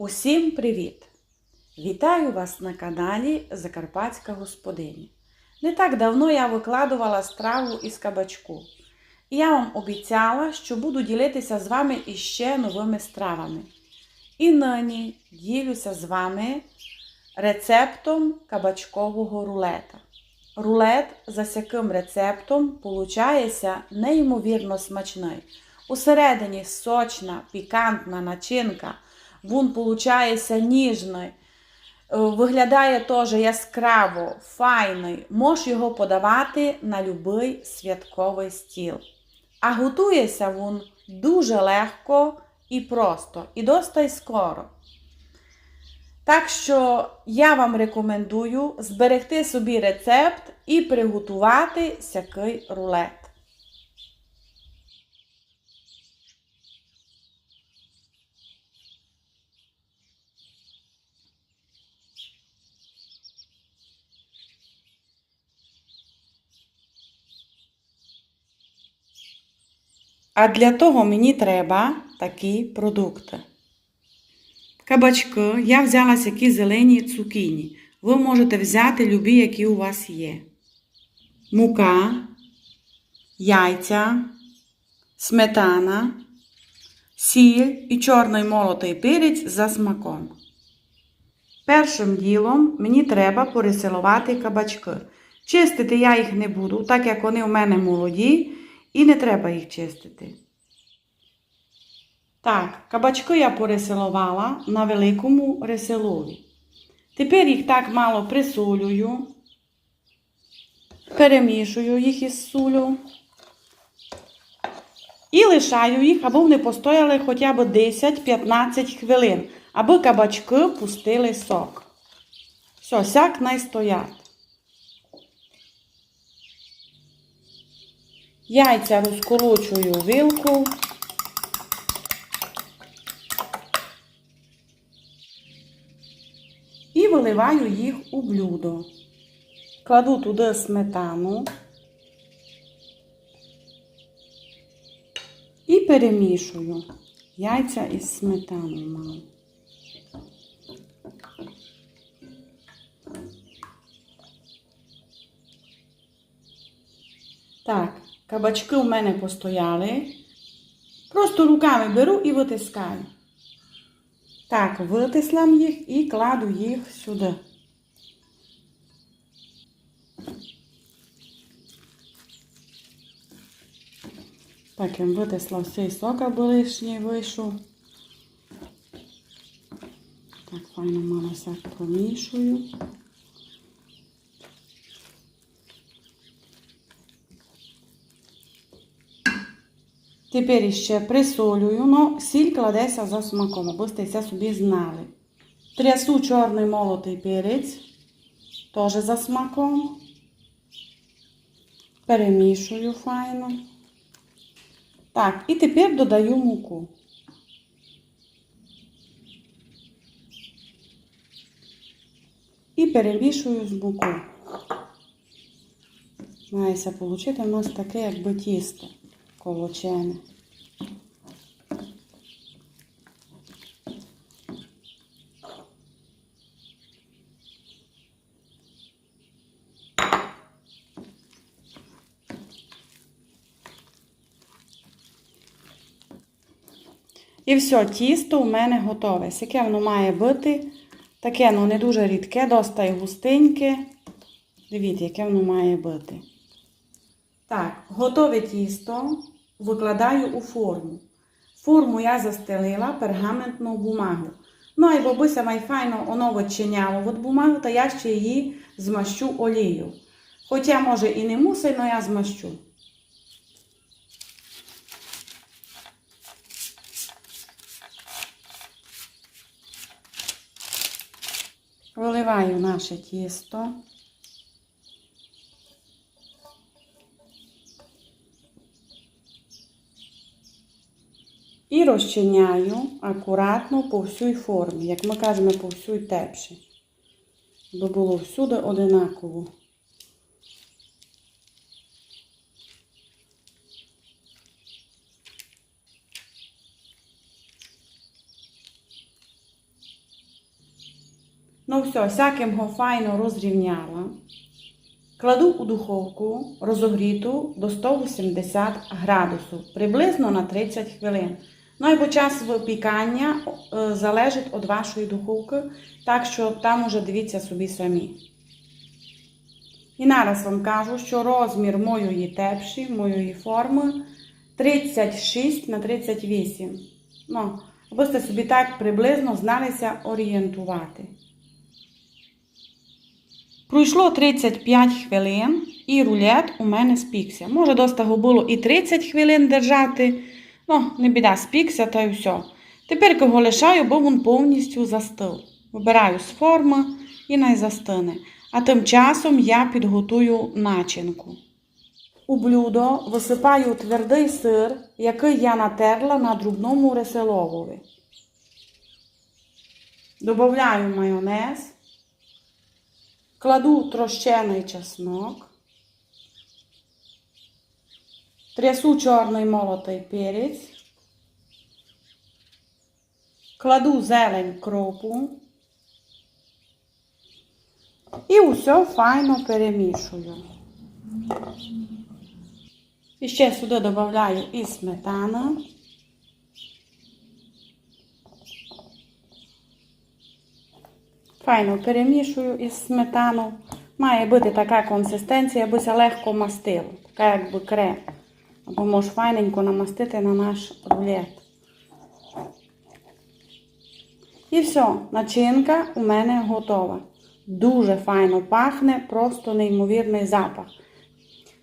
Усім привіт! Вітаю вас на каналі Закарпатська господиня. Не так давно я викладувала страву із кабачку. І я вам обіцяла, що буду ділитися з вами іще новими стравами. І нині ділюся з вами рецептом кабачкового рулета. Рулет за сяким рецептом получається неймовірно смачний. Усередині сочна, пікантна начинка. Він получається ніжний, е, виглядає теж яскраво, файний. Можеш його подавати на будь-який святковий стіл. А готується він дуже легко і просто, і досить скоро. Так що я вам рекомендую зберегти собі рецепт і приготувати сякий рулет. А для того мені треба такі продукти. Кабачки я взяла сякі зелені цукіні. Ви можете взяти любі, які у вас є. Мука, яйця, сметана, сіль і чорний молотий перець за смаком. Першим ділом мені треба переселувати кабачки. Чистити я їх не буду, так як вони у мене молоді, і не треба їх чистити. Так, кабачки я переселувала на великому реселові. Тепер їх так мало присолюю, перемішую їх із сулю і лишаю їх, аби вони постояли хоча б 10-15 хвилин, аби кабачки пустили сок. Все, сяк найстоять. Яйця розколочую вилку. І виливаю їх у блюдо. Кладу туди сметану і перемішую яйця із сметаною. Так, кабачки у мене постояли. Просто руками беру і витискаю. Так, витислам їх і кладу їх сюди. Так, я витисла цей сок, аби лишній вийшов. Так, файно мало все промішую. Тепер іще присолюю, но сіль кладеться за смаком, аби сте це собі знали. Трясу чорний молотий перець, теж за смаком. Перемішую файно. Так, і тепер додаю муку. І перемішую з мукою. Мається отримати у нас таке, якби тісто колочене. І все, тісто у мене готове. Яке воно має бути. Таке, ну не дуже рідке, доста і густеньке. Дивіться, яке воно має бути. Так, готове тісто викладаю у форму. Форму я застелила пергаментну бумагу. Ну, і бабуся має файно воно відчиняло від бумаги, то я ще її змащу олією. Хоча, може, і не мусить, але я змащу. Виливаю наше тісто. І розчиняю акуратно по всій формі, як ми кажемо, по всій тепші. Бо було всюди одинаково. Ну все, всяким його файно розрівняла. Кладу у духовку розогріту до 180 градусів, приблизно на 30 хвилин. Ну і час випікання е, залежить від вашої духовки, так що там уже дивіться собі самі. І нараз вам кажу, що розмір моєї тепші, моєї форми 36 на 38. Ну, ви собі так приблизно зналися орієнтувати. Пройшло 35 хвилин і рулет у мене спікся. Може, доста його було і 30 хвилин держати. Ну, не біда, спікся та й все. Тепер його лишаю, бо він повністю застив. Вибираю з форми і най застине. А тим часом я підготую начинку. У блюдо висипаю твердий сир, який я натерла на дрібному реселовові. Добавляю майонез. Кладу трощений чеснок, трясу чорний молотий перець, кладу зелень кропу і усе файно перемішую. І ще сюди додаю і сметану. Файно перемішую із сметану. Має бути така консистенція, аби це легко мастило. Така якби крем. Або можеш файненько намастити на наш рулет. І все, начинка у мене готова. Дуже файно пахне, просто неймовірний запах.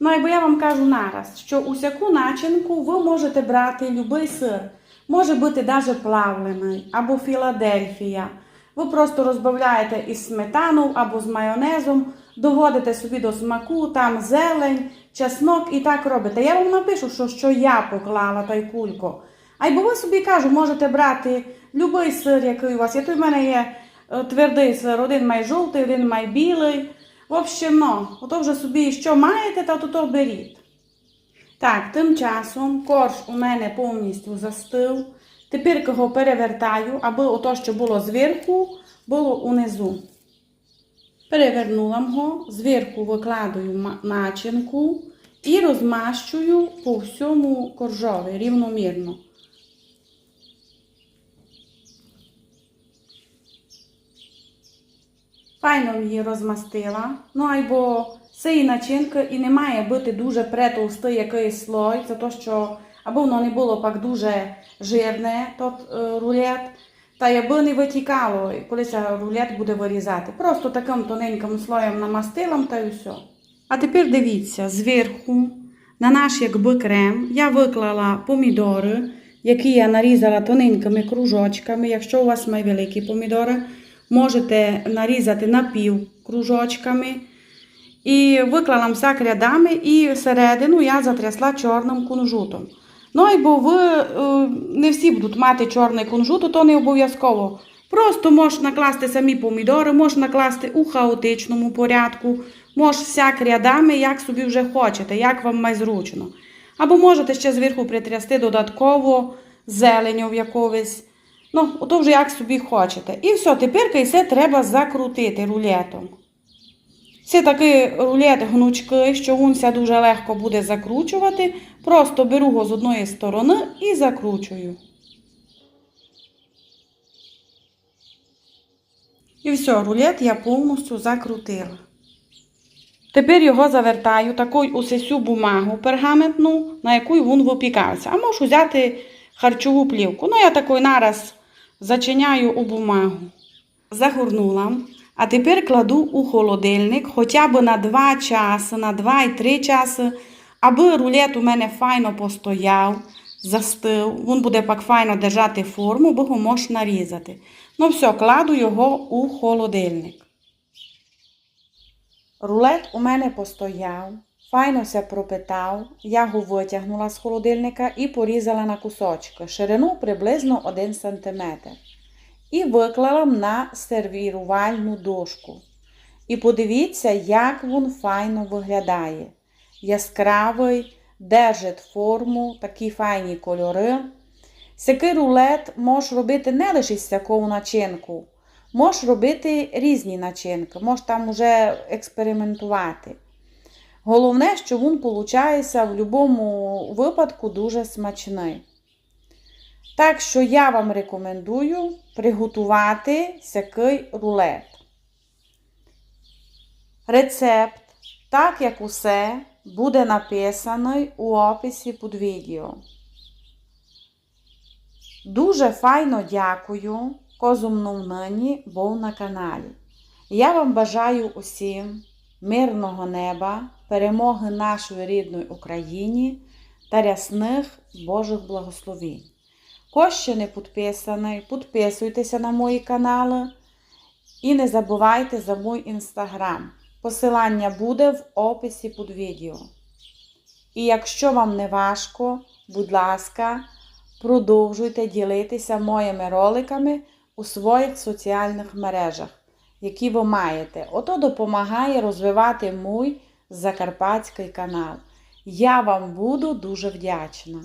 Ну, бо я вам кажу нараз, що усяку начинку ви можете брати будь-який сир. Може бути навіть плавлений або Філадельфія. Ви просто розбавляєте із сметану або з майонезом, доводите собі до смаку, там зелень, чеснок і так робите. Я вам напишу, що, що я поклала той кулько. А й бо ви собі кажу, можете брати будь-який сир, який у вас є. Тут в мене є е, твердий сир, один має жовтий, один має білий. В общем, ну, ото вже собі що маєте, то то беріть. Так, тим часом корж у мене повністю застив. Тепер його перевертаю, аби ото, що було зверху, було унизу. Перевернула його, зверху викладаю начинку і розмащую по всьому коржові рівномірно. Файно її розмастила. Ну, або цієї начинки і не має бути дуже претовстий якийсь слой, це то, що або воно не було пак дуже жирне, тот е, рулет, та й аби не витікало, коли рулет буде вирізати. Просто таким тоненьким слоєм намастила та й все. А тепер дивіться, зверху на наш якби крем я виклала помідори, які я нарізала тоненькими кружочками. Якщо у вас має великі помідори, можете нарізати напів кружочками. І виклала все рядами, і всередину я затрясла чорним кунжутом. Ну, і ви е, не всі будуть мати чорний кунжут, то не обов'язково. Просто можеш накласти самі помідори, можеш накласти у хаотичному порядку, можеш всяк рядами, як собі вже хочете, як вам має зручно. Або можете ще зверху притрясти додатково зеленю якогось. Ну, ото вже як собі хочете. І все, тепер все треба закрутити рулетом. Це такий рулет гнучкий, що він дуже легко буде закручувати. Просто беру його з одної сторони і закручую. І все, рулет я повністю закрутила. Тепер його завертаю такою усесю бумагу пергаментну, на яку він випікався. А можу взяти харчову плівку. Ну, я такий нараз зачиняю у бумагу. Загорнула. А тепер кладу у холодильник хоча б на 2 часи, на 2-3 часи, аби рулет у мене файно постояв, застив. Він буде пак файно держати форму, бо його можна нарізати. Ну все, кладу його у холодильник. Рулет у мене постояв, файно се пропитав, я його витягнула з холодильника і порізала на кусочки, ширину приблизно 1 см. І виклала на сервірувальну дошку. І подивіться, як він файно виглядає. Яскравий, держить форму, такі файні кольори. Сякий рулет можеш робити не лише з всякого начинку. Можеш робити різні начинки, можеш там уже експериментувати. Головне, що він виходить в будь-якому випадку дуже смачний. Так що я вам рекомендую приготувати сякий рулет. Рецепт, так як усе, буде написаний у описі під відео. Дуже файно дякую, козумну нині був на каналі. Я вам бажаю усім мирного неба, перемоги нашої рідної Україні та рясних Божих благословень. Хто ще не підписаний, підписуйтеся на мої канали і не забувайте за мій інстаграм. Посилання буде в описі під відео. І якщо вам не важко, будь ласка, продовжуйте ділитися моїми роликами у своїх соціальних мережах, які ви маєте. Ото допомагає розвивати мій закарпатський канал. Я вам буду дуже вдячна.